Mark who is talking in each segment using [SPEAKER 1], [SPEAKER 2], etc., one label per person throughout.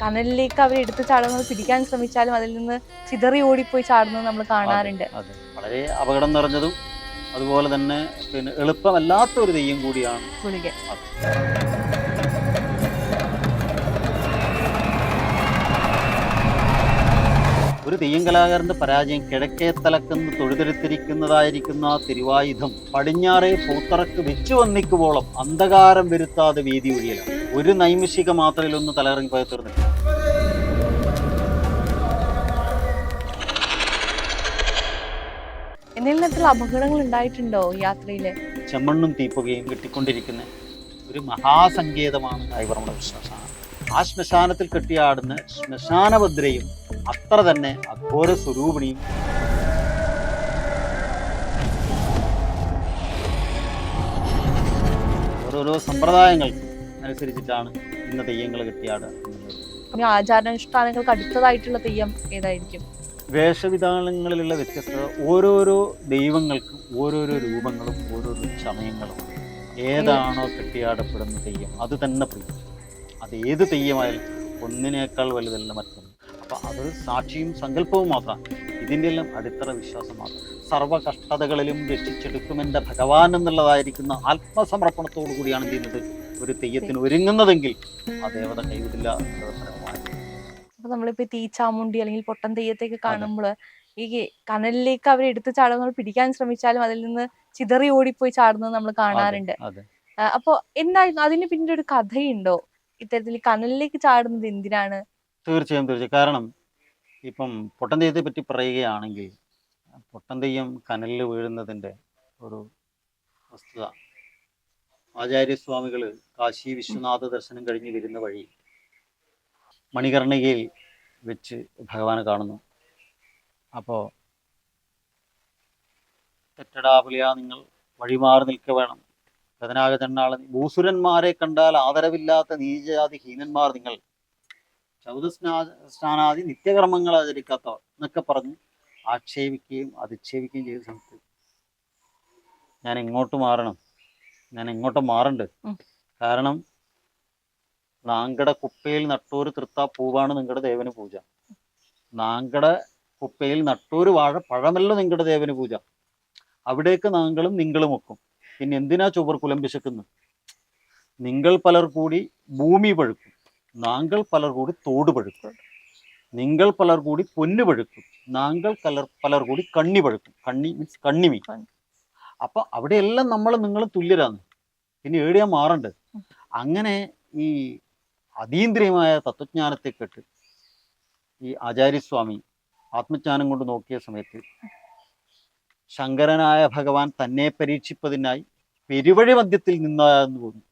[SPEAKER 1] കനലിലേക്ക് അവർ എടുത്തു ചാടുന്നത് പിടിക്കാൻ ശ്രമിച്ചാലും അതിൽ നിന്ന് ചിതറി ഓടിപ്പോയി ചാടുന്നത് നമ്മൾ കാണാറുണ്ട്.
[SPEAKER 2] അതെ. വളരെ അപകടം നിറഞ്ഞതും അതുപോലെ തന്നെ പിന്നെ എളുപ്പമല്ലാത്ത ഒരു തെയ്യം കൂടിയാണ്
[SPEAKER 1] ഗുളിക
[SPEAKER 2] ഒരു തെയ്യം കലാകാരന്റെ പരാജയം കിഴക്കേ തലക്കെന്ന് തൊഴുതെടുത്തിരിക്കുന്നതായിരിക്കുന്ന ആ തിരുവായുധം പടിഞ്ഞാറെ പൂത്തറക്ക് വെച്ചു വന്നിക്കുവോളം അന്ധകാരം വരുത്താതെ വീതി ഒഴിയല. ഒരു നൈമിഷിക മാത്രയിലൊന്ന് തലയിറങ്ങി പോയി തീർന്നില്ല.
[SPEAKER 1] എന്തെങ്കിലും അപകടങ്ങൾ ഉണ്ടായിട്ടുണ്ടോ യാത്രയിൽ?
[SPEAKER 2] ചെമ്മണ്ണും തീപ്പുകയും കിട്ടിക്കൊണ്ടിരിക്കുന്ന ഒരു മഹാസങ്കേതമാണ് കൈവർമ്മ വിശ്വാസമാണ്. ആ ശ്മശാനത്തിൽ കെട്ടിയാടുന്ന ശ്മശാനഭദ്രയും അത്ര തന്നെ അഘോര സ്വരൂപിണിയും. ഓരോരോ സമ്പ്രദായങ്ങൾ അനുസരിച്ചിട്ടാണ് ഇന്ന് തെയ്യങ്ങൾ കെട്ടിയാടുക
[SPEAKER 1] ഇനി ആചാരാനുഷ്ഠാനങ്ങൾക്ക് അടുത്തതായിട്ടുള്ള തെയ്യം ഏതായിരിക്കും?
[SPEAKER 2] വേഷവിധാനങ്ങളിലുള്ള വ്യത്യസ്തത ഓരോരോ ദൈവങ്ങൾക്കും ഓരോരോ രൂപങ്ങളും ഓരോരോ സമയങ്ങളും ഏതാണോ കെട്ടിയാടപ്പെടുന്ന തെയ്യം അത് തന്നെ പ്രിയം. അത് ഏത് തെയ്യമായാലും ഒന്നിനേക്കാൾ വലുതല്ല മറ്റൊന്ന്. അപ്പം അത് സാക്ഷിയും സങ്കല്പവും മാത്രമാണ് ഇതിന്റെ എല്ലാം അടിത്തറ വിശ്വാസം മാത്രം സർവ കഷ്ടതകളിലും രക്ഷിച്ചെടുക്കുമെന്റെ ഭഗവാൻ എന്നുള്ളതായിരിക്കുന്ന ആത്മസമർപ്പണത്തോടു കൂടിയാണ് ചെയ്യുന്നത്? ഒരു തെയ്യത്തിന് ഒരുങ്ങുന്നതെങ്കിൽ ആ ദേവത കൈവിടില്ല
[SPEAKER 1] അപ്പൊ നമ്മളിപ്പോ തീച്ചാമുണ്ടി അല്ലെങ്കിൽ പൊട്ടൻ തെയ്യത്തെയൊക്കെ കാണുമ്പോൾ ഈ കനലിലേക്ക് അവർ എടുത്ത് ചാടുന്നത് പിടിക്കാൻ ശ്രമിച്ചാലും അതിൽ നിന്ന് ചിതറി ഓടിപ്പോയി ചാടുന്നത് നമ്മൾ കാണാറുണ്ട്. അപ്പോ എന്തായിരുന്നു അതിന് പിന്നീട് ഒരു കഥയുണ്ടോ? ഇത്തരത്തിൽ കനലിലേക്ക് ചാടുന്നത് എന്തിനാണ്?
[SPEAKER 2] തീർച്ചയായും തീർച്ചയായും. കാരണം ഇപ്പം പൊട്ടൻ തെയ്യത്തെ പറ്റി പറയുകയാണെങ്കിൽ പൊട്ടൻ തെയ്യം കനലിൽ വീഴുന്നതിന്റെ ഒരു വസ്തുത. ആചാര്യസ്വാമികൾ കാശി വിശ്വനാഥ ദർശനം കഴിഞ്ഞ് വരുന്ന വഴി മണികർണികയിൽ വെച്ച് ഭഗവാനെ കാണുന്നു. അപ്പോൾ തെറ്റടാപുലിയ നിങ്ങൾ വഴിമാറി നിൽക്ക വേണം. ഗതനാഗ ചെണ്ണാളൻ ഭൂസുരന്മാരെ കണ്ടാൽ ആദരവില്ലാത്ത നീചജാതി ഹീനന്മാർ നിങ്ങൾ ചൗദസ്നാ സ്നാനാദി നിത്യകർമ്മങ്ങൾ ആചരിക്കാത്തവർ എന്നൊക്കെ പറഞ്ഞ് ആക്ഷേപിക്കുകയും അധിക്ഷേപിക്കുകയും ചെയ്ത സമയത്ത് ഞാൻ ഇങ്ങോട്ട് മാറണം. ഞാൻ ഇങ്ങോട്ട് മാറണ്ട്. കാരണം നാങ്കട കുപ്പയിൽ നട്ടൂര് തൃത്താ പൂവാണ് നിങ്ങളുടെ ദേവന് പൂജ. നാങ്കട കുപ്പയിൽ നട്ടൂര് വാഴ പഴമല്ല നിങ്ങളുടെ ദേവന് പൂജ. അവിടേക്ക് നാങ്കളും നിങ്ങളും ഒക്കും. പിന്നെ എന്തിനാ ചുവർ കുലം നിങ്ങൾ പലർ കൂടി ഭൂമി പഴുക്കും. നാങ്കൾ പലർ കൂടി തോട് പഴുക്കും. നിങ്ങൾ പലർ കൂടി പൊന്നു പഴുക്കും. നാങ്കൾ കലർ പലർ കൂടി കണ്ണി പഴുക്കും. കണ്ണി മീൻസ്.
[SPEAKER 1] കണ്ണി.
[SPEAKER 2] മീൻ അപ്പൊ അവിടെയെല്ലാം നമ്മൾ നിങ്ങൾ തുല്യരാണ്. പിന്നെ ഏടിയാ മാറണ്ട്? അങ്ങനെ ഈ അതീന്ദ്രിയമായ തത്വജ്ഞാനത്തെ കേട്ട് ഈ ആചാര്യസ്വാമി ആത്മജ്ഞാനം കൊണ്ട് നോക്കിയ സമയത്ത് ശങ്കരനായ ഭഗവാൻ തന്നെ പരീക്ഷിപ്പതിനായി പെരുവഴി മധ്യത്തിൽ നിന്നായെന്ന് തോന്നി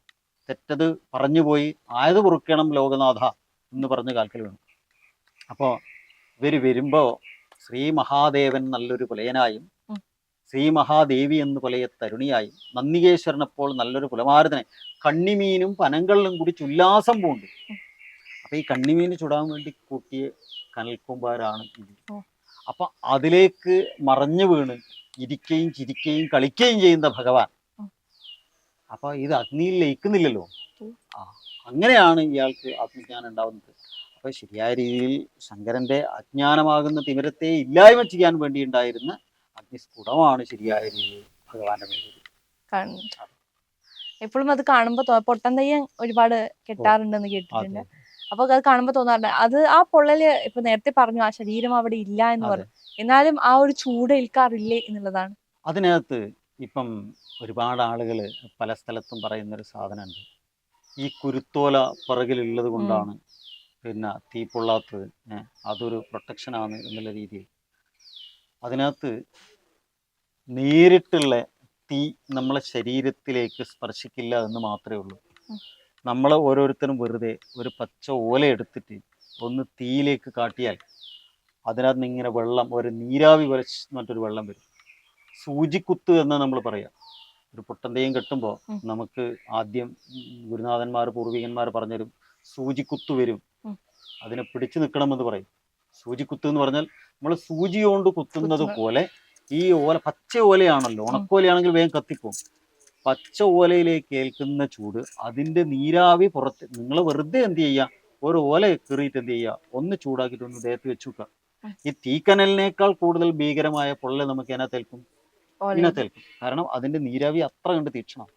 [SPEAKER 2] തെറ്റത് പറഞ്ഞുപോയി ആയത് പൊറുക്കണം ലോകനാഥ എന്ന് പറഞ്ഞ് കാൽക്കൽ വേണം അപ്പോൾ ഇവർ വരുമ്പോൾ ശ്രീ മഹാദേവൻ നല്ലൊരു പുലയനായും. ശ്രീ മഹാദേവി എന്ന് പുലയ തരുണിയായും നന്ദികേശ്വരനപ്പോൾ നല്ലൊരു പുലമാരുതനെ കണ്ണിമീനും പനങ്കള്ളും കൂടി ചുല്ലാസം പൂണ്ട് അപ്പൊ ഈ കണ്ണിമീന് ചുടാൻ വേണ്ടി കൂട്ടിയ കനൽക്കുമ്പാരാണ്. അപ്പൊ അതിലേക്ക് മറഞ്ഞു വീണ് ഇരിക്കുകയും ചിരിക്കുകയും കളിക്കുകയും ചെയ്യുന്ന ഭഗവാൻ. അപ്പൊ ഇത് അഗ്നിയിൽ ലയിക്കുന്നില്ലല്ലോ. ആ അങ്ങനെയാണ് ഇയാൾക്ക് ആത്മജ്ഞാനം ഉണ്ടാവുന്നത്. അപ്പൊ ശരിയായ രീതിയിൽ ശങ്കരന്റെ അജ്ഞാനമാകുന്ന തിമിരത്തെ ഇല്ലായ്മ ചെയ്യാൻ വേണ്ടി ഉണ്ടായിരുന്ന അഗ്നിസ്ഫുടമാണ് ശരിയായ രീതിയിൽ ഭഗവാന്റെ
[SPEAKER 1] മേഖല എപ്പോഴും അത് കാണുമ്പോ തോ- പൊട്ടൻ തെയ്യം ഒരുപാട് കെട്ടാറുണ്ടെന്ന് കേട്ടിട്ടുണ്ട്. അപ്പൊ അത് കാണുമ്പോ തോന്നാറുണ്ട്. അത് ആ പൊള്ളൽ ഇപ്പൊ നേരത്തെ പറഞ്ഞു ആ ശരീരം അവിടെ ഇല്ല എന്ന്. പറഞ്ഞു. എന്നാലും ആ ഒരു ചൂട് ഏൽക്കാറില്ലേ എന്നുള്ളതാണ്.
[SPEAKER 2] അതിനകത്ത് ഇപ്പം ഒരുപാട് ആളുകൾ പല സ്ഥലത്തും പറയുന്നൊരു സാധനമുണ്ട്. ഈ കുരുത്തോല പിറകിലുള്ളത് കൊണ്ടാണ് പിന്നെ തീ പൊള്ളാത്തത്. അതൊരു പ്രൊട്ടക്ഷനാണ് എന്നുള്ള രീതിയിൽ. അതിനകത്ത് നേരിട്ടുള്ള തീ നമ്മളെ ശരീരത്തിലേക്ക് സ്പർശിക്കില്ല എന്ന് മാത്രമേ ഉള്ളൂ. നമ്മൾ ഓരോരുത്തരും വെറുതെ ഒരു പച്ച ഓല എടുത്തിട്ട് ഒന്ന് തീയിലേക്ക് കാട്ടിയാൽ അതിനകത്ത് നിന്ന് ഇങ്ങനെ വെള്ളം ഒരു നീരാവി പോലെ മറ്റൊരു വെള്ളം വരും. സൂചിക്കുത്ത് എന്ന് നമ്മൾ പറയാം. ഒരു പൊട്ടന്തയും കെട്ടുമ്പോൾ നമുക്ക് ആദ്യം ഗുരുനാഥന്മാർ പൂർവികന്മാർ പറഞ്ഞുതരും സൂചിക്കുത്ത് വരും. അതിനെ പിടിച്ചു നിൽക്കണമെന്ന് പറയും. സൂചിക്കുത്ത് എന്ന് പറഞ്ഞാൽ നമ്മൾ സൂചി കൊണ്ട് കുത്തുന്നത് പോലെ ഈ ഓല പച്ച ഓലയാണല്ലോ. ഉണക്കോലയാണെങ്കിൽ വേഗം കത്തിപ്പോവും പച്ച ഓലയിലേക്ക് ഏൽക്കുന്ന ചൂട് അതിന്റെ നീരാവി പുറത്ത് നിങ്ങൾ വെറുതെ എന്ത് ചെയ്യുക ഒരു ഓല കീറിയിട്ട് എന്ത് ചെയ്യുക ഒന്ന് ചൂടാക്കിയിട്ട് ഒന്ന് ദേഹത്ത് വെച്ചു വെക്കുക. ഈ തീക്കനലിനേക്കാൾ കൂടുതൽ ഭീകരമായ പൊള്ളൽ നമുക്ക് ഇതിനകത്തേൽക്കും
[SPEAKER 1] ഓലയിൽ.
[SPEAKER 2] ഇതിനകത്തേൽക്കും കാരണം അതിന്റെ നീരാവി അത്ര കണ്ട് തീക്ഷണം.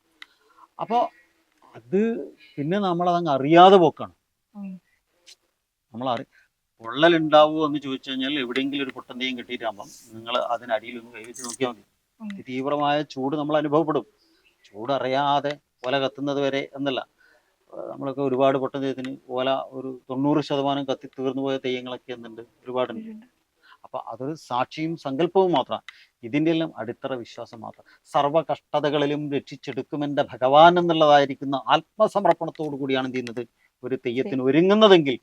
[SPEAKER 2] അപ്പോൾ അത് പിന്നെ നമ്മൾ അതങ്ങ് അറിയാതെ പോക്കാണ്. നമ്മൾ അറി പൊള്ളൽ ഉണ്ടാവുമോ എന്ന് ചോദിച്ചു കഴിഞ്ഞാൽ എവിടെയെങ്കിലും ഒരു പൊട്ടന്തെയും കിട്ടിയിട്ടാകുമ്പം നിങ്ങൾ അതിനടിയിൽ ഒന്ന് കൈവച്ച് നോക്കിയാൽ മതി. തീവ്രമായ ചൂട് നമ്മൾ അനുഭവപ്പെടും. ചൂട് അറിയാതെ ഓല കത്തുന്നത് വരെ എന്നല്ല. നമ്മളൊക്കെ ഒരുപാട് പൊട്ടൻ തെയ്യത്തിന് ഓല ഒരു തൊണ്ണൂറ് ശതമാനം കത്തി തീർന്നു പോയ തെയ്യങ്ങളൊക്കെ എന്നുണ്ട് ഒരുപാടുണ്ട്. അപ്പൊ അതൊരു സാക്ഷിയും സങ്കല്പവും മാത്രമാണ് ഇതിന്റെ എല്ലാം അടിത്തറ വിശ്വാസം മാത്രം. സർവ കഷ്ടതകളിലും രക്ഷിച്ചെടുക്കുമെന്റെ ഭഗവാൻ എന്നുള്ളതായിരിക്കുന്ന ആത്മസമർപ്പണത്തോടു കൂടിയാണ് എന്ത് ചെയ്യുന്നത്? ഒരു തെയ്യത്തിന് ഒരുങ്ങുന്നതെങ്കിൽ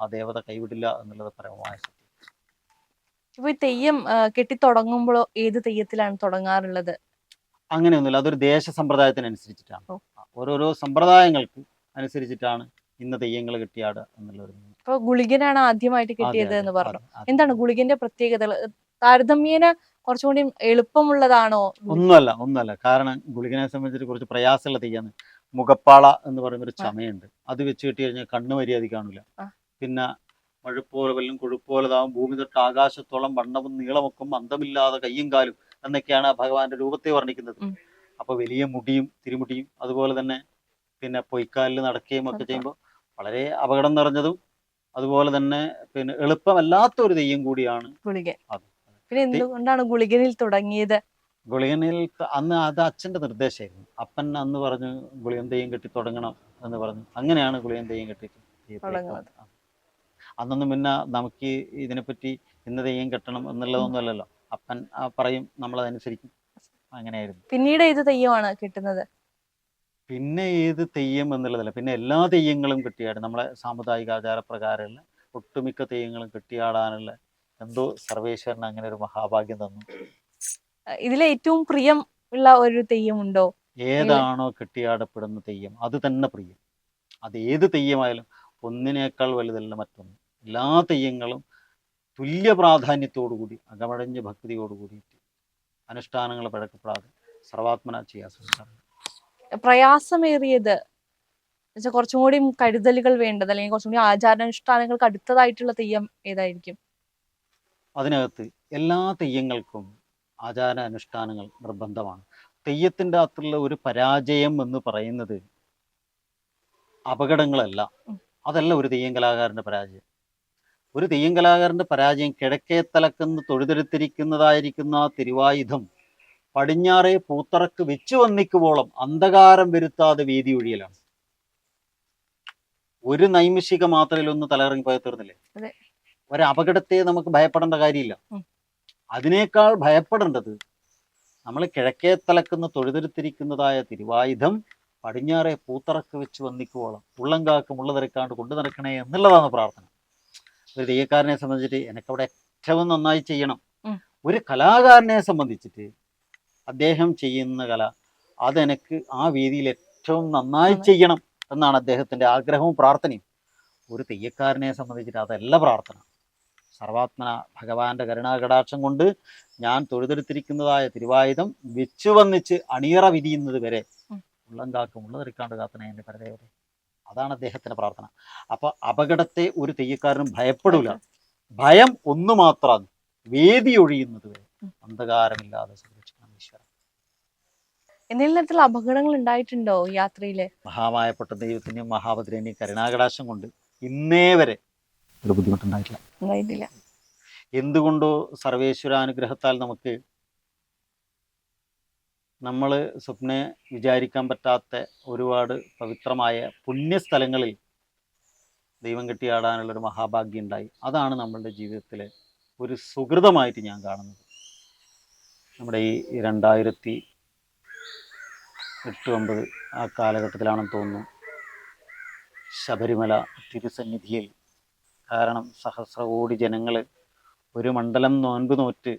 [SPEAKER 2] ആ ദേവത കൈവിടില്ല എന്നുള്ളത് പരമമായ സത്യം.
[SPEAKER 1] ഇപ്പൊ ഈ തെയ്യം കെട്ടിത്തുടങ്ങുമ്പോഴോ ഏത് തെയ്യത്തിലാണ് തുടങ്ങാറുള്ളത്?
[SPEAKER 2] അങ്ങനെയൊന്നുമില്ല. അതൊരു ദേശ സമ്പ്രദായത്തിനനുസരിച്ചിട്ടാണ്. ഓരോരോ സമ്പ്രദായങ്ങൾക്ക് അനുസരിച്ചിട്ടാണ് ഇന്ന് തെയ്യങ്ങൾ കെട്ടിയാട് എന്നുള്ളത്
[SPEAKER 1] ഇപ്പൊ ഗുളികനാണ് ആദ്യമായിട്ട് കിട്ടിയത് എന്ന് പറഞ്ഞു. എന്താണ് ഗുളികന്റെ പ്രത്യേകത താരതമ്യേന കുറച്ചുകൂടി എളുപ്പമുള്ളതാണോ?
[SPEAKER 2] ഒന്നുമല്ല ഒന്നുമല്ല. കാരണം ഗുളികനെ സംബന്ധിച്ച് കുറച്ച് പ്രയാസമുള്ള തെയ്യാണ് മുഖപ്പാള എന്ന് പറയുന്ന ഒരു ചമയുണ്ട്. അത് വെച്ച് കിട്ടി കഴിഞ്ഞാൽ കണ്ണ് മര്യാദ കാണൂല. പിന്നെ മഴപ്പോലെ വല്ലതും കൊഴുപ്പോലതാവും ഭൂമി തൊട്ട് ആകാശത്തോളം വണ്ണവും നീളമൊക്കും അന്തമില്ലാതെ കയ്യും കാലും എന്നൊക്കെയാണ് ഭഗവാന്റെ രൂപത്തെ
[SPEAKER 1] വർണിക്കുന്നത്.
[SPEAKER 2] അപ്പൊ വലിയ മുടിയും തിരുമുടിയും അതുപോലെ തന്നെ പിന്നെ പൊയ്ക്കാലിൽ നടക്കുകയും ഒക്കെ ചെയ്യുമ്പോൾ വളരെ അപകടം നിറഞ്ഞതും അതുപോലെ തന്നെ പിന്നെ എളുപ്പമല്ലാത്ത ഒരു തെയ്യം കൂടിയാണ്
[SPEAKER 1] ഗുളികൻ.
[SPEAKER 2] അത്.
[SPEAKER 1] പിന്നെ എന്തുകൊണ്ടാണ് ഗുളികനിൽ തുടങ്ങിയത്?
[SPEAKER 2] ഗുളികനിൽ അന്ന് അത് അച്ഛന്റെ നിർദ്ദേശമായിരുന്നു. അപ്പൻ അന്ന് പറഞ്ഞു ഗുളികൻ തെയ്യം കെട്ടി തുടങ്ങണം എന്ന് പറഞ്ഞു. അങ്ങനെയാണ് ഗുളികൻ തെയ്യം കെട്ടി. അന്നൊന്നും പിന്നെ നമുക്ക് ഇതിനെപ്പറ്റി ഇന്ന് തെയ്യം കെട്ടണം എന്നുള്ളതൊന്നും അല്ലല്ലോ. അപ്പൻ പറയും നമ്മൾ അതനുസരിക്കും അങ്ങനെയായിരുന്നു.
[SPEAKER 1] പിന്നീട് ഏത് തെയ്യമാണ് കിട്ടുന്നത്?
[SPEAKER 2] പിന്നെ ഏത് തെയ്യം എന്നുള്ളതല്ല. പിന്നെ എല്ലാ തെയ്യങ്ങളും കിട്ടിയാട് നമ്മളെ സാമുദായിക ആചാരപ്രകാരമുള്ള ഒട്ടുമിക്ക തെയ്യങ്ങളും കെട്ടിയാടാനുള്ള എന്തോ സർവേശ്വരൻ അങ്ങനെ ഒരു മഹാഭാഗ്യം തന്നു.
[SPEAKER 1] ഇതിലെ ഏറ്റവും പ്രിയം ഉള്ള ഒരു തെയ്യം ഉണ്ടോ
[SPEAKER 2] ഏതാണോ കെട്ടിയാടപ്പെടുന്ന തെയ്യം അത് തന്നെ പ്രിയം. അത് ഏത് തെയ്യമായാലും ഒന്നിനേക്കാൾ വലുതല്ല മറ്റൊന്ന്. എല്ലാ തെയ്യങ്ങളും തുല്യ പ്രാധാന്യത്തോടു കൂടി ഭക്തിയോടുകൂടി അനുഷ്ഠാനങ്ങൾ പഴക്കപ്പെടാതെ സർവാത്മന ചെയ്യാൻ ശ്രമിക്കാറുണ്ട്
[SPEAKER 1] പ്രയാസമേറിയത്. എന്നുവെച്ചാൽ കുറച്ചും കൂടി കരുതലുകൾ വേണ്ടത് അല്ലെങ്കിൽ കുറച്ചും കൂടി ആചാരാനുഷ്ഠാനങ്ങൾക്ക് അടുത്തതായിട്ടുള്ള തെയ്യം ഏതായിരിക്കും?
[SPEAKER 2] അതിനകത്ത് എല്ലാ തെയ്യങ്ങൾക്കും ആചാര അനുഷ്ഠാനങ്ങൾ നിർബന്ധമാണ്. തെയ്യത്തിന്റെ അകത്തുള്ള ഒരു പരാജയം എന്ന് പറയുന്നത് അപകടങ്ങളല്ല. അതല്ല ഒരു തെയ്യം കലാകാരന്റെ പരാജയം. ഒരു തെയ്യം കലാകാരന്റെ പരാജയം കിഴക്കേ തലക്കെന്ന് തൊഴുതെടുത്തിരിക്കുന്നതായിരിക്കുന്ന തിരുവായുധം പടിഞ്ഞാറേ പൂത്തറക്ക് വെച്ചു വന്നിക്കുവോളം അന്ധകാരം വരുത്താതെ വീതി ഒഴിയലാണ്. ഒരു നൈമിഷിക മാത്രയിലൊന്ന് തലകറങ്ങി പോയ തീർന്നില്ലേ. ഒരു അപകടത്തെ നമുക്ക് ഭയപ്പെടേണ്ട കാര്യമില്ല. അതിനേക്കാൾ ഭയപ്പെടേണ്ടത് നമ്മൾ കിഴക്കേ തലക്കുന്ന തൊഴുതെടുത്തിരിക്കുന്നതായ തിരുവായുധം പടിഞ്ഞാറെ പൂത്തറക്ക് വെച്ച് വന്നിക്കുവോളം ഉള്ളങ്കാക്ക് മുള്ള തിരക്കാണ്ട് കൊണ്ടു നടക്കണേ എന്നുള്ളതാണ് പ്രാർത്ഥന. ഒരു തെയ്യക്കാരനെ സംബന്ധിച്ചിട്ട് എനിക്കവിടെ ഏറ്റവും നന്നായി ചെയ്യണം. ഒരു കലാകാരനെ സംബന്ധിച്ചിട്ട് അദ്ദേഹം ചെയ്യുന്ന കല അതെനിക്ക് ആ വേദിയിൽ ഏറ്റവും നന്നായി. ചെയ്യണം എന്നാണ് അദ്ദേഹത്തിന്റെ ആഗ്രഹവും പ്രാർത്ഥനയും. ഒരു തെയ്യക്കാരനെ സംബന്ധിച്ചിട്ട് അതല്ല പ്രാർത്ഥന. സർവാത്മന ഭഗവാന്റെ കരുണാകടാക്ഷം കൊണ്ട് ഞാൻ തൊഴുതെടുത്തിരിക്കുന്നതായ തിരുവായുധം വെച്ചു വന്നിച്ച് അണിയറ വിരിയുന്നത് വരെ
[SPEAKER 1] ഉള്ളങ്കാക്കും
[SPEAKER 2] ഉള്ളം കാക്കും ഉള്ള തിരക്കാണ്ട് കാത്തന എന്റെ പരദേവരെ. അതാണ് അദ്ദേഹത്തിന്റെ പ്രാർത്ഥന. അപ്പൊ അപകടത്തെ ഒരു തെയ്യക്കാരനും ഭയപ്പെടില്ല ഭയം ഒന്നു മാത്രമാണ് വേദി ഒഴിയുന്നത് വരെ. അന്ധകാരമില്ലാതെ
[SPEAKER 1] എന്തെങ്കിലും തരത്തിലുള്ള അപകടങ്ങൾ ഉണ്ടായിട്ടുണ്ടോ യാത്രയിൽ?
[SPEAKER 2] മഹാമായ പൊട്ട ദൈവത്തിന്റെയും മഹാഭദ്രന്റെയും കരുണാകടാശം കൊണ്ട് ഇന്നേ വരെ ഒരു ബുദ്ധിമുട്ടുണ്ടായിട്ടില്ല.
[SPEAKER 1] ഉണ്ടായിട്ടില്ല.
[SPEAKER 2] എന്തുകൊണ്ടോ സർവേശ്വരാനുഗ്രഹത്താൽ നമുക്ക് നമ്മൾ സ്വപ്നെ വിചാരിക്കാൻ പറ്റാത്ത ഒരുപാട് പവിത്രമായ പുണ്യസ്ഥലങ്ങളിൽ ദൈവം കെട്ടിയാടാനുള്ള ഒരു മഹാഭാഗ്യം ഉണ്ടായി. അതാണ് നമ്മളുടെ ജീവിതത്തിലെ ഒരു സുഹൃതമായിട്ട് ഞാൻ കാണുന്നത്. നമ്മുടെ ഈ രണ്ടായിരത്തി എട്ട് ഒമ്പത് ആ കാലഘട്ടത്തിലാണെന്ന് തോന്നുന്നു. ശബരിമല തിരുസന്നിധിയിൽ കാരണം സഹസ്രകോടി ജനങ്ങൾ ഒരു മണ്ഡലം നോൻപ് നോറ്റ്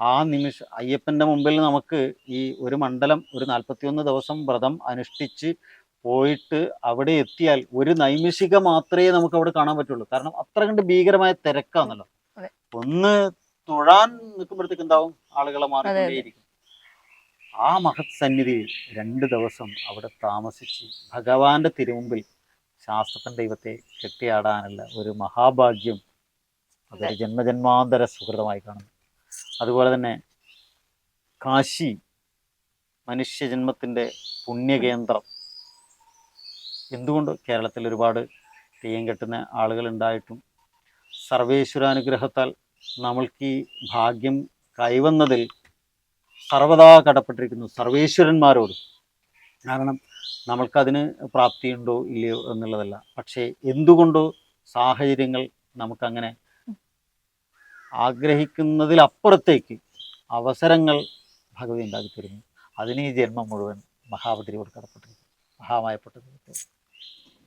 [SPEAKER 2] ആ നിമിഷം അയ്യപ്പന്റെ മുമ്പിൽ നമുക്ക് ഈ ഒരു മണ്ഡലം ഒരു നാൽപ്പത്തിയൊന്ന് ദിവസം വ്രതം അനുഷ്ഠിച്ച് പോയിട്ട് അവിടെ എത്തിയാൽ ഒരു നൈമിഷിക മാത്രമേ നമുക്ക് അവിടെ കാണാൻ പറ്റുള്ളൂ. കാരണം അത്ര കണ്ട് ഭീകരമായ തിരക്കാണല്ലോ. ഒന്ന് തൊഴാൻ നിൽക്കുമ്പോഴത്തേക്ക് എന്താവും? ആളുകളെ മാറിക്കൊണ്ടേയിരിക്കും. ആ മഹത് സന്നിധിയിൽ രണ്ട് ദിവസം അവിടെ താമസിച്ച് ഭഗവാന്റെ തിരുമുമ്പിൽ ശാസ്ത്രത്തിൻ ദൈവത്തെ കെട്ടിയാടാനുള്ള ഒരു മഹാഭാഗ്യം അതൊരു ജന്മജന്മാന്തര സുഹൃതമായി കാണുന്നു. അതുപോലെ തന്നെ കാശി മനുഷ്യജന്മത്തിന്റെ പുണ്യകേന്ദ്രം. എന്തുകൊണ്ട് കേരളത്തിൽ ഒരുപാട് തെയ്യം കെട്ടുന്ന ആളുകൾ ഉണ്ടായിട്ടും സർവേശ്വരാനുഗ്രഹത്താൽ നമ്മൾക്ക് ഈ ഭാഗ്യം കൈവന്നതിൽ സർവദാ കടപ്പെട്ടിരിക്കുന്നു സർവേശ്വരന്മാരോട്. കാരണം നമ്മൾക്കതിന് പ്രാപ്തിയുണ്ടോ ഇല്ലയോ എന്നുള്ളതല്ല. പക്ഷേ എന്തുകൊണ്ടോ സാഹചര്യങ്ങൾ നമുക്കങ്ങനെ ആഗ്രഹിക്കുന്നതിലപ്പുറത്തേക്ക് അവസരങ്ങൾ ഭഗവതി ഉണ്ടാക്കി തരുന്നു അതിന് ഈ ജന്മം മുഴുവൻ മഹാബദ്രിയോട് കടപ്പെട്ടിരിക്കുന്നു. മഹാമായപ്പെട്ട ദൈവത്തെ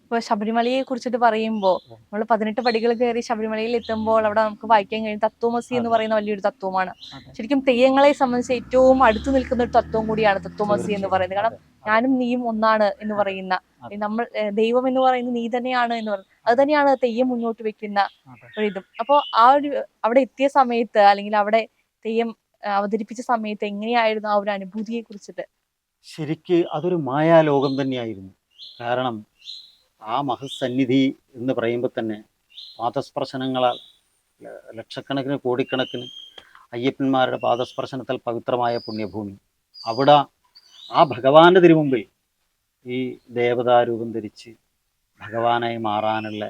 [SPEAKER 1] ഇപ്പൊ ശബരിമലയെ കുറിച്ചിട്ട് പറയുമ്പോൾ നമ്മൾ പതിനെട്ട് പടികൾ കയറി ശബരിമലയിൽ എത്തുമ്പോൾ അവിടെ നമുക്ക് വായിക്കാൻ കഴിയും. തത്വമസി എന്ന് പറയുന്ന വലിയൊരു തത്വമാണ്. ശരിക്കും തെയ്യങ്ങളെ സംബന്ധിച്ച് ഏറ്റവും അടുത്തു നിൽക്കുന്ന ഒരു തത്വം കൂടിയാണ് തത്വമസി എന്ന് പറയുന്നത്. കാരണം ഞാനും നീയും ഒന്നാണ് എന്ന് പറയുന്ന. നമ്മൾ ദൈവം എന്ന് പറയുന്നത് നീ തന്നെയാണ് എന്ന് പറയുന്നത് അത് തന്നെയാണ് തെയ്യം മുന്നോട്ട് വെക്കുന്ന
[SPEAKER 2] ഒരു
[SPEAKER 1] ഒരിതും അപ്പോൾ ആ ഒരു അവിടെ എത്തിയ സമയത്ത് അല്ലെങ്കിൽ അവിടെ തെയ്യം അവതരിപ്പിച്ച സമയത്ത് എങ്ങനെയായിരുന്നു ആ ഒരു അനുഭൂതിയെ കുറിച്ചിട്ട്
[SPEAKER 2] ശരിക്ക് അതൊരു മായാലോകം തന്നെയായിരുന്നു. കാരണം ആ മഹസന്നിധി എന്ന് പറയുമ്പോൾ തന്നെ പാദസ്പർശനങ്ങളാൽ ലക്ഷക്കണക്കിന് കോടിക്കണക്കിന് അയ്യപ്പന്മാരുടെ പാദസ്പർശനത്താൽ പവിത്രമായ പുണ്യഭൂമി. അവിടെ ആ ഭഗവാന്റെ തിരുമുമ്പിൽ ഈ ദേവതാരൂപം ധരിച്ച് ഭഗവാനായി മാറാനുള്ള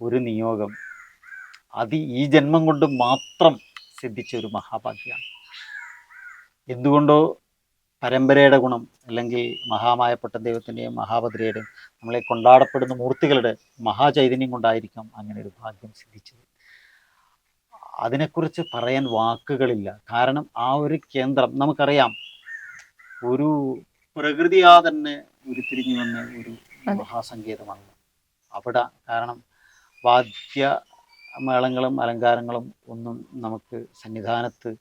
[SPEAKER 2] ഒരു നിയോഗം അത് ഈ ജന്മം കൊണ്ട് മാത്രം സിദ്ധിച്ച ഒരു മഹാഭാഗ്യമാണ്. എന്തുകൊണ്ടോ പരമ്പരയുടെ ഗുണം അല്ലെങ്കിൽ മഹാമായ പൊട്ടൻ ദൈവത്തിന്റെയും മഹാഭദ്രയുടെയും നമ്മളെ കൊണ്ടാടപ്പെടുന്ന മൂർത്തികളുടെ മഹാചൈതന്യം കൊണ്ടായിരിക്കാം അങ്ങനെ ഒരു ഭാഗ്യം സിദ്ധിച്ചത്. അതിനെക്കുറിച്ച് പറയാൻ വാക്കുകളില്ല. കാരണം ആ ഒരു കേന്ദ്രം നമുക്കറിയാം. ഒരു പ്രകൃതിയാ തന്നെ ഉരുത്തിരിഞ്ഞു വന്ന ഒരു. മഹാസങ്കേതമാണ്. അവിടെ കാരണം വാദ്യ മേളങ്ങളും അലങ്കാരങ്ങളും ഒന്നും നമുക്ക് സന്നിധാനത്ത്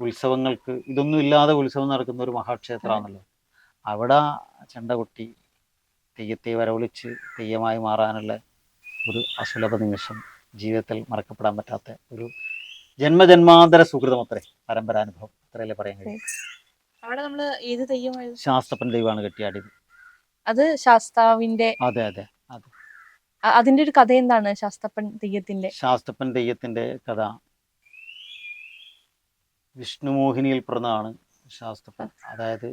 [SPEAKER 2] ഉത്സവങ്ങൾക്ക് ഇതൊന്നും ഇല്ലാതെ ഉത്സവം നടക്കുന്ന ഒരു മഹാക്ഷേത്രമാണല്ലോ. അവിടെ ചെണ്ട കൊട്ടി തെയ്യത്തെ വരവിളിച്ച് തെയ്യമായി മാറാനുള്ള ഒരു അസുലഭ നിമിഷം ജീവിതത്തിൽ മറക്കപ്പെടാൻ പറ്റാത്ത ഒരു ജന്മജന്മാന്തര സുഹൃതം അത്രേ പരമ്പരാനുഭവം. അത്രയല്ലേ പറയാൻ കഴിയും.
[SPEAKER 1] അവിടെ നമ്മൾ ഏത് തെയ്യമായിരുന്നു?
[SPEAKER 2] ശാസ്ത്രപ്പൻ ദൈവമാണ് കെട്ടിയാടിയത്.
[SPEAKER 1] അത് ശാസ്താവിന്റെ
[SPEAKER 2] അതെ അതെ.
[SPEAKER 1] അതിന്റെ ഒരു കഥ എന്താണ് ശാസ്തപ്പൻ തെയ്യത്തിന്റെ?
[SPEAKER 2] ശാസ്ത്രപ്പൻ തെയ്യത്തിന്റെ കഥ. വിഷ്ണുമോഹിനിയിൽ പിറന്നതാണ് ശാസ്ത്രപ്പൻ അതായത്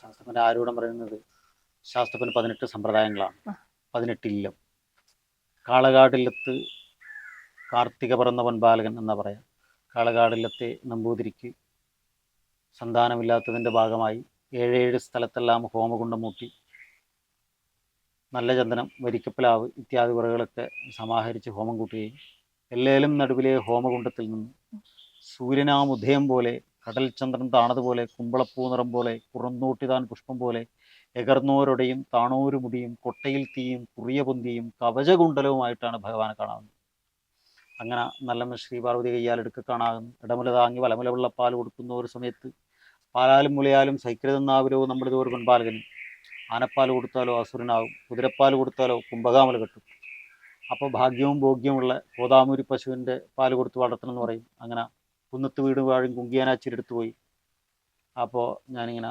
[SPEAKER 2] ശാസ്ത്രപ്പന്റെ ആരോടം പറയുന്നത് ശാസ്ത്രപ്പൻ പതിനെട്ട് സമ്പ്രദായങ്ങളാണ്.
[SPEAKER 1] പതിനെട്ടില്ലം
[SPEAKER 2] പതിനെട്ട് ഇല്ലം. കാളകാടില്ലത്ത് കാർത്തിക പറന്ന പൊൻപാലകൻ എന്നാ പറയാം. കാളകാടില്ലത്തെ നമ്പൂതിരിക്ക് സന്താനമില്ലാത്തതിന്റെ ഭാഗമായി ഏഴേഴ് സ്ഥലത്തെല്ലാം ഹോമകുണ്ടം മൂട്ടി നല്ല ചന്ദനം വരിക്കപ്പിലാവ് ഇത്യാദി വിറകളൊക്കെ സമാഹരിച്ച് ഹോമം കൂട്ടുകയും എല്ലേലും നടുവിലെ ഹോമകുണ്ടത്തിൽ നിന്ന് സൂര്യനാം ഉദയം പോലെ കടൽ ചന്ദ്രൻ താണതുപോലെ കുമ്പളപ്പൂ നിറം പോലെ കുറന്നൂട്ടിതാൻ പുഷ്പം പോലെ എകർന്നോരുടെയും താണോരുമുടിയും കൊട്ടയിൽ തീയും കുറിയ പൊന്തിയും കവചകുണ്ടലവുമായിട്ടാണ് ഭഗവാനെ കാണാവുന്നത്. അങ്ങനെ നല്ല ശ്രീപാർവതി കയ്യാലെടുക്ക കാണാകുന്നു. ഇടമുല താങ്ങി വലമുല വെള്ളപ്പാൽ കൊടുക്കുന്ന ഒരു സമയത്ത് പാലാലും മുലയാലും സൈക്രതെന്നാവിലോ നമ്മുടെ ഒരു പൊൻപാലകനും ആനപ്പാൽ കൊടുത്താലോ അസുരനാകും. കുതിരപ്പാൽ കൊടുത്താലോ കുംഭകാമൽ കെട്ടും. അപ്പോൾ ഭാഗ്യവും ഭോഗ്യവുമുള്ള കോതാമൂരി പശുവിന്റെ പാൽ കൊടുത്ത് വളർത്തണം എന്ന് പറയും. അങ്ങനെ കുന്നത്ത് വീട് വാഴും കുങ്കിയാനാച്ചിരെടുത്ത് പോയി. അപ്പോൾ ഞാനിങ്ങനെ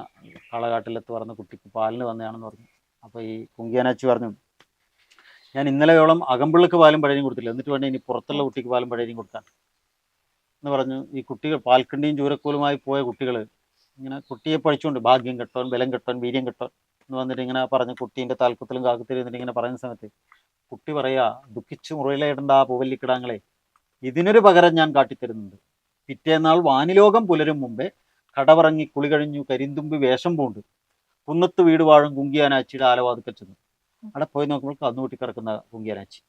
[SPEAKER 2] കളകാട്ടിലെത്ത് പറഞ്ഞ കുട്ടിക്ക് പാലിന് വന്നതാണെന്ന് പറഞ്ഞു. അപ്പോൾ ഈ കുങ്കിയാനാച്ചി പറഞ്ഞു ഞാൻ ഇന്നലെയോളം അകമ്പിള്ളക്ക് പാലും പഴയും കൊടുത്തില്ല. എന്നിട്ട് വേണ്ട ഇനി പുറത്തുള്ള കുട്ടിക്ക് പാലും പഴയും കൊടുക്കാൻ. എന്ന് പറഞ്ഞു. ഈ കുട്ടികൾ പാൽക്കണ്ടിയും ചൂരക്കോലുമായി പോയ കുട്ടികൾ ഇങ്ങനെ കുട്ടിയെ പഠിച്ചുകൊണ്ട് ഭാഗ്യം കെട്ടോൻ ബലം കെട്ടോൻ വീര്യം കെട്ടോൻ വന്നിട്ട് ഇങ്ങനെ പറഞ്ഞ് കുട്ടീന്റെ താൽപ്പത്തിലും കാക്കത്തിലും എന്നിട്ട് ഇങ്ങനെ പറയുന്ന സമയത്ത് കുട്ടി പറയാ ദുഃഖിച്ച് മുറയിലേടണ്ട പൂവല്ലിക്കിടാങ്ങളെ. ഇതിനൊരു പകരം ഞാൻ കാട്ടിത്തരുന്നുണ്ട്. പിറ്റേന്നാൾ വാനിലോകം പുലരും മുമ്പേ കടവറങ്ങി കുളി കഴിഞ്ഞു കരിന്തുമ്പ് വേഷം പൂണ്ട്. കുന്നത്ത് വീട് വാഴും കുങ്കിയാനാച്ചിയുടെ ആലവാതുക്കൽ ചെന്നു. അവിടെ പോയി നോക്കുമ്പോൾ കന്നുകൂട്ടി കിടക്കുന്ന കുങ്കിയാനാച്ചി.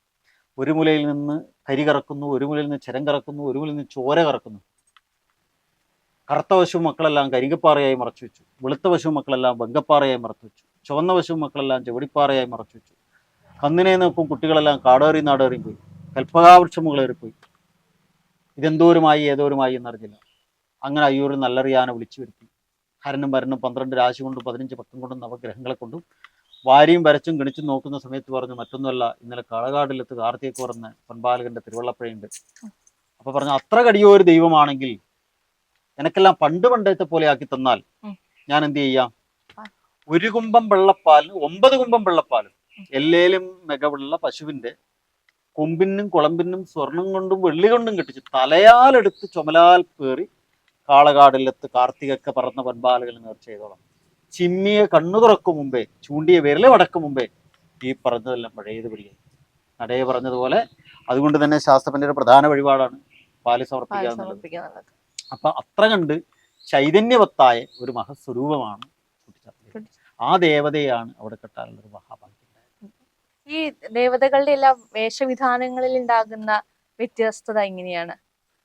[SPEAKER 2] ഒരു മുലയിൽ നിന്ന് കരി കറക്കുന്നു ഒരു മുലയിൽ നിന്ന് ചരം കറക്കുന്നു ഒരു മുലയിൽ നിന്ന് ചോര കറക്കുന്നു. കറുത്ത വശവും മക്കളെല്ലാം കരിങ്കപ്പാറയായി മറച്ചു വെച്ചു വെളുത്ത വശവും മക്കളെല്ലാം വെങ്കപ്പാറയായി മറച്ചു വെച്ചു ചുവന്ന പശു മക്കളെല്ലാം ചെവടിപ്പാറയായി മറച്ചു വെച്ചു. കന്നിനെ നോക്കും കുട്ടികളെല്ലാം കാടേറി നാടേറി പോയി. കൽപ്പകാവൃക്ഷം മുകളേറിപ്പോയി ഇതെന്തോരുമായി ഏതോരുമായി എന്നറിഞ്ഞില്ല. അങ്ങനെ അയ്യൂരിൽ നല്ലറിയാനെ വിളിച്ചു വരുത്തി. ഹരനും വരനും പന്ത്രണ്ട് രാശി കൊണ്ടും പതിനഞ്ച് പക്കം കൊണ്ടും നവഗ്രഹങ്ങളെ കൊണ്ടും വാരിയും വരച്ചും ഗണിച്ചും നോക്കുന്ന സമയത്ത് പറഞ്ഞു മറ്റൊന്നുമല്ല ഇന്നലെ കാളകാടിലെത്ത് കാർത്തികക്ക് പറഞ്ഞ പൊൻപാലകന്റെ തിരുവള്ളപ്പഴയുണ്ട്. അപ്പൊ പറഞ്ഞു അത്ര കടിയോ ഒരു ദൈവമാണെങ്കിൽ എനക്കെല്ലാം പണ്ട് പണ്ടത്തെ പോലെ ആക്കി തന്നാൽ ഞാൻ എന്ത് ചെയ്യാം. ഒരു കുംഭം വെള്ളപ്പാലിന് ഒമ്പത് കുംഭം വെള്ളപ്പാലും. എല്ലേലും മികവുള്ള പശുവിന്റെ കൊമ്പിനും കുളമ്പിനും സ്വർണം കൊണ്ടും വെള്ളി കൊണ്ടും കെട്ടിച്ച് തലയാലെടുത്ത് ചുമലാൽ പേറി കാളകാടിലെത്ത് കാർത്തികൊക്കെ പറന്ന പൻപാലുകൾ നേർച്ച ചിമ്മിയെ കണ്ണു തുറക്കും മുമ്പേ ചൂണ്ടിയ വിരലെ വടക്കും മുമ്പേ ഈ പറഞ്ഞതെല്ലാം പഴയത് പിടിയായി നടയെ പറഞ്ഞതുപോലെ അതുകൊണ്ട് തന്നെ ശാസ്ത്രപന്റെ ഒരു പ്രധാന വഴിപാടാണ് പാൽ സമർപ്പിക്കുക എന്നുള്ളത്. അപ്പൊ അത്ര കണ്ട് ചൈതന്യവത്തായ ഒരു മഹസ്വരൂപമാണ് ആ ദേവതയാണ് അവിടെ കെട്ടാനുള്ള മഹാഭാഗ്യം
[SPEAKER 1] ഈ ദേവതകളുടെ എല്ലാ വേഷവിധാനങ്ങളിൽ ഉണ്ടാകുന്ന വ്യത്യസ്തത എങ്ങനെയാണ്?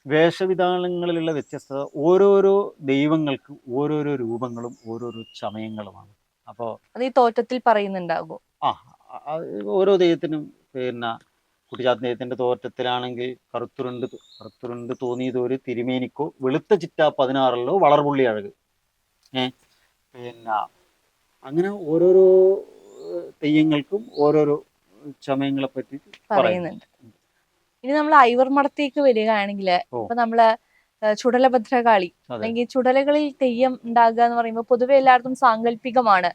[SPEAKER 2] വേഷവിധാനങ്ങളിലുള്ള വ്യത്യസ്തത ഓരോരോ ദൈവങ്ങൾക്ക് ഓരോരോ രൂപങ്ങളും ഓരോരോ ചമയങ്ങളുമാണ്. അപ്പോ
[SPEAKER 1] അത് ഈ തോറ്റത്തിൽ പറയുന്നുണ്ടാകും
[SPEAKER 2] ആ ഓരോ ദൈവത്തിനും പിന്നെ കുട്ടിച്ചാത്ത ദൈവത്തിന്റെ തോറ്റത്തിലാണെങ്കിൽ കറുത്തുരുണ്ട് കറുത്തുരുണ്ട് തോന്നിയത് ഒരു തിരുമേനിക്കോ വെളുത്ത ചിറ്റ പതിനാറിലോ വളർപുള്ളി അഴക്. ഏ പിന്നെ അങ്ങനെ ഓരോരോ തെയ്യങ്ങൾക്കും ഓരോരോ ചമയങ്ങളെ പറ്റി
[SPEAKER 1] പറയുന്നുണ്ട്. ഇനി നമ്മൾ ഐവർ മഠത്തേക്ക്
[SPEAKER 2] വരികയാണെങ്കിൽ.
[SPEAKER 1] ഇപ്പൊ നമ്മൾ ചുടലഭദ്രകാളി അല്ലെങ്കിൽ ചുടലകളിൽ തെയ്യം ഉണ്ടാകുക എന്ന് പറയുമ്പോൾ പൊതുവെ എല്ലായിടത്തും സാങ്കല്പികമാണ്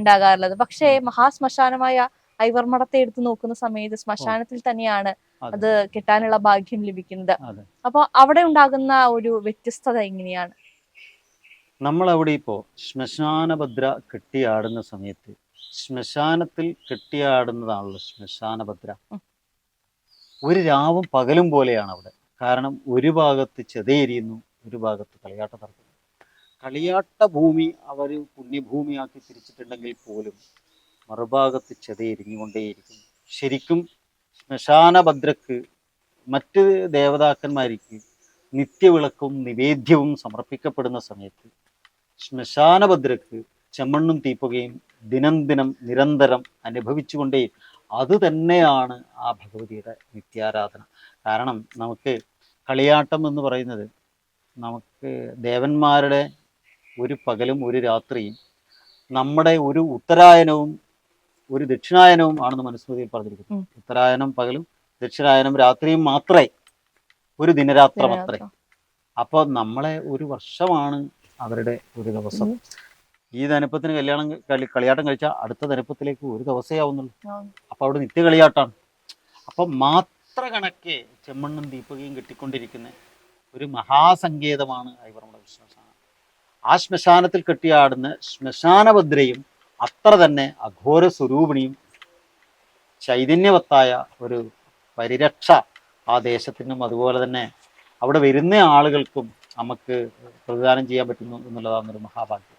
[SPEAKER 1] ഉണ്ടാകാറുള്ളത്. പക്ഷേ മഹാശ്മശാനമായ ഐവർമടത്തെ എടുത്തു നോക്കുന്ന സമയത്ത് ശ്മശാനത്തിൽ തന്നെയാണ്
[SPEAKER 2] അത്.
[SPEAKER 1] കിട്ടാനുള്ള ഭാഗ്യം ലഭിക്കുന്നത്.
[SPEAKER 2] അപ്പോൾ
[SPEAKER 1] അപ്പൊ അവിടെ ഉണ്ടാകുന്ന ഒരു വ്യത്യസ്തത എങ്ങനെയാണ്?
[SPEAKER 2] നമ്മൾ അവിടെ ഇപ്പോൾ ശ്മശാനഭദ്ര കെട്ടിയാടുന്ന സമയത്ത് ശ്മശാനത്തിൽ കെട്ടിയാടുന്നതാണല്ലോ ശ്മശാനഭദ്ര. ഒരു രാവും പകലും പോലെയാണ് അവിടെ. കാരണം ഒരു ഭാഗത്ത് ചെതയെരിയുന്നു ഒരു ഭാഗത്ത് കളിയാട്ട നടക്കുന്നു കളിയാട്ട ഭൂമി അവർ പുണ്യഭൂമിയാക്കി തിരിച്ചിട്ടുണ്ടെങ്കിൽ പോലും മറുഭാഗത്ത് ചെതയെരിഞ്ഞുകൊണ്ടേയിരിക്കുന്നു ശരിക്കും ശ്മശാനഭദ്രക്ക് മറ്റ് ദേവതാക്കന്മാർക്ക് നിത്യവിളക്കും നിവേദ്യവും സമർപ്പിക്കപ്പെടുന്ന സമയത്ത് ശ്മശാനഭദ്രക്ക് ചെമ്മണ്ണും തീപ്പുകയും ദിനം ദിനം നിരന്തരം അനുഭവിച്ചുകൊണ്ടേ അത് തന്നെയാണ് ആ ഭഗവതിയുടെ നിത്യാരാധന. കാരണം നമുക്ക് കളിയാട്ടം എന്ന് പറയുന്നത് നമുക്ക് ദേവന്മാരുടെ ഒരു പകലും ഒരു രാത്രിയും നമ്മുടെ ഒരു ഉത്തരായനവും ഒരു ദക്ഷിണായനവും ആണെന്ന് മനുസ്മൃതിയിൽ പറഞ്ഞിരിക്കുന്നു. ഉത്തരായനം പകലും ദക്ഷിണായനം രാത്രിയും മാത്രമേ ഒരു ദിനരാത്രം അത്രേ അപ്പോൾ നമ്മളെ ഒരു വർഷമാണ് അവരുടെ ഒരു ദിവസം. ഈ ധനപ്പത്തിന് കല്യാണം കളി കളിയാട്ടം കഴിച്ചാൽ അടുത്ത ധനപ്പത്തിലേക്ക് ഒരു ദിവസമേ ആവുന്നുള്ളൂ. അപ്പം അവിടെ നിത്യ കളിയാട്ടാണ്. അപ്പം മാത്ര കണക്കെ ചെമ്മണ്ണും ദീപകയും കെട്ടിക്കൊണ്ടിരിക്കുന്ന ഒരു മഹാസങ്കേതമാണ് ഐവർമ്മയുടെ വിശ്വാസമാണ് ആ ശ്മശാനത്തിൽ കെട്ടിയാടുന്ന ശ്മശാനഭദ്രയും അത്ര തന്നെ അഘോര സ്വരൂപിണിയും ചൈതന്യവത്തായ ഒരു പരിരക്ഷ ആ ദേശത്തിനും അതുപോലെ തന്നെ അവിടെ വരുന്ന ആളുകൾക്കും നമുക്ക് പ്രതിദാനം ചെയ്യാൻ പറ്റുന്നു എന്നുള്ളതാണ് ഒരു മഹാഭാഗ്യം.